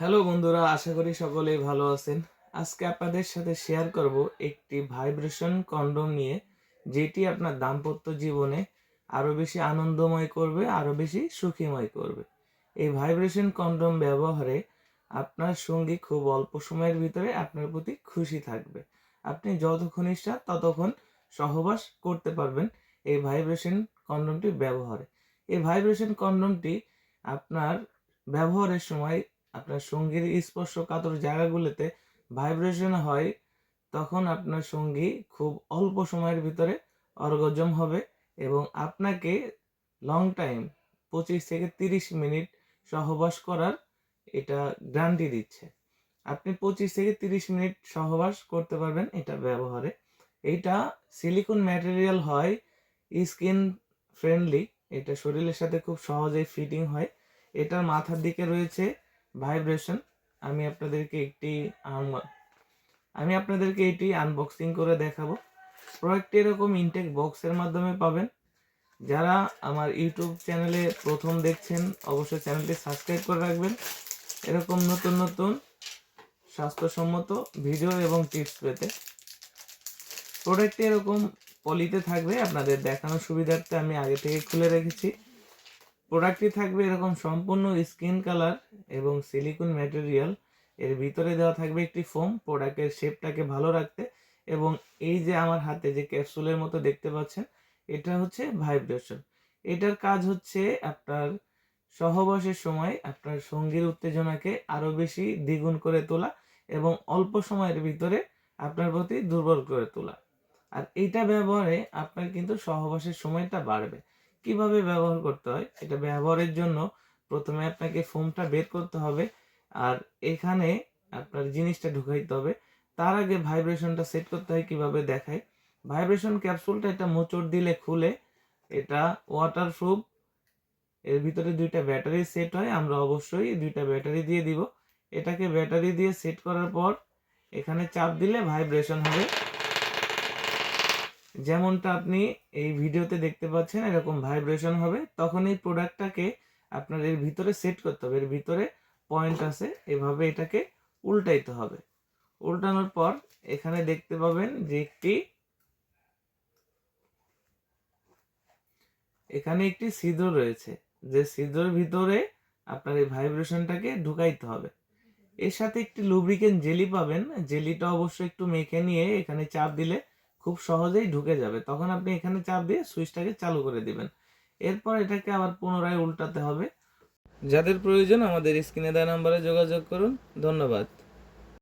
Hello বন্ধুরা, আশা করি সকলেই ভালো আছেন। আজকে আপনাদের সাথে শেয়ার করব একটি ভাইব্রেশন কন্ডোম নিয়ে, যেটি আপনার দাম্পত্য জীবনে আরও বেশি আনন্দময় করবে, আরও বেশি সুখীময় করবে। এই ভাইব্রেশন কন্ডোম ব্যবহারে আপনার সঙ্গী খুব অল্প সময়ের ভিতরে আপনার প্রতি খুশি থাকবে। আপনি যতক্ষণ ইচ্ছা ততক্ষণ সহবাস করতে পারবেন এই ভাইব্রেশন কন্ডোমটি ব্যবহারে। এই ভাইব্রেশন কন্ডোমটি আপনার ব্যবহারের সময় আপনার সঙ্গীর স্পর্শ কাতর জায়গাগুলোতে ভাইব্রেশন হয়, তখন আপনার সঙ্গী খুব অল্প সময়ের ভিতরে অর্গজম হবে এবং আপনাকে লং টাইম পঁচিশ থেকে তিরিশ মিনিট সহবাস করার এটা গ্যারান্টি দিচ্ছে। আপনি পঁচিশ থেকে তিরিশ মিনিট সহবাস করতে পারবেন এটা ব্যবহারে। এইটা সিলিকন ম্যাটেরিয়াল হয় স্কিন ফ্রেন্ডলি এটা শরীরের সাথে খুব সহজেই ফিটিং হয়। এটার মাথার দিকে রয়েছে ভাইব্রেশন আমি আপনাদেরকে একটি আম- আপনাদেরকে এটি আনবক্সিং করে দেখাবো। প্রোডাক্টটি এরকম ইনটেক বক্সের মাধ্যমে পাবেন। যারা আমার ইউটিউব চ্যানেলে প্রথম দেখছেন, অবশ্যই চ্যানেলটি সাবস্ক্রাইব করে রাখবেন। এরকম নতুন নতুন স্বাস্থ্যসম্মত ভিডিও এবং টিপস পেতে। প্রোডাক্টটি এরকম পলিতে থাকবে, আপনাদের দেখানোর সুবিধার্থে আমি আগে থেকে খুলে রেখেছি। প্রোডাক্টটি থাকবে এরকম সম্পূর্ণ স্কিন কালার এবং সিলিকন ম্যাটেরিয়াল। এর ভিতরে দেওয়া থাকবে একটি ফোম, প্রোডাক্টের শেপটাকে ভালো রাখতে এবং এই যে আমার হাতে যে ক্যাপসুলের মতো দেখতে পাচ্ছেন, এটা হচ্ছে ভাইব্রেশন। এটার কাজ হচ্ছে আপনার সহবাসের সময় আপনার সঙ্গীর উত্তেজনাকে আরও বেশি দ্বিগুণ করে তোলা এবং অল্প সময়ের ভিতরে আপনার প্রতি দুর্বল করে তোলা। আর এইটা ব্যবহারে আপনার কিন্তু সহবাসের সময়টা বাড়বে। কীভাবে ব্যবহার করতে হয়, এটা ব্যবহারের জন্য প্রথমে আপনাকে ফোমটা বের করতে হবে আর এখানে আপনার জিনিসটা ঢুকাইতে হবে। তার আগে ভাইব্রেশনটা সেট করতে হয় কীভাবে দেখায় ভাইব্রেশন ক্যাপসুলটা এটা মোচড় দিলে খুলে, এটা ওয়াটার প্রুফ এর ভিতরে দুইটা ব্যাটারি সেট হয়, আমরা অবশ্যই দুইটা ব্যাটারি দিয়ে দিব। এটাকে ব্যাটারি দিয়ে সেট করার পর এখানে চাপ দিলে ভাইব্রেশন হবে। যেমনটা আপনি এই ভিডিওতে দেখতে পাচ্ছেন, এরকম ভাইব্রেশন হবে, তখন এই প্রোডাক্টটাকে আপনার এর ভিতরে সেট করতে হবে। এর ভিতরে পয়েন্ট আছে, এভাবে এটাকে উল্টাইতে হবে। উল্টানোর পর এখানে দেখতে পাবেন যে একটি এখানে একটি ছিদ্র রয়েছে। যে ছিদ্রের ভিতরে আপনার এই ভাইব্রেশনটাকে ঢুকাইতে হবে। এর সাথে একটি লুব্রিকেন্ট জেলি পাবেন। জেলিটা অবশ্যই একটু মেখে নিয়ে এখানে চাপ দিলে খুব সহজেই ঢুকে যাবে। তখন আপনি এখানে চাপ দিয়ে সুইচটাকে চালু করে দিবেন। এরপর এটাকে আবার পুনরায় উল্টাতে হবে। যাদের প্রয়োজন আমাদের স্ক্রিনে দেওয়া নাম্বারে যোগাযোগ করুন। ধন্যবাদ।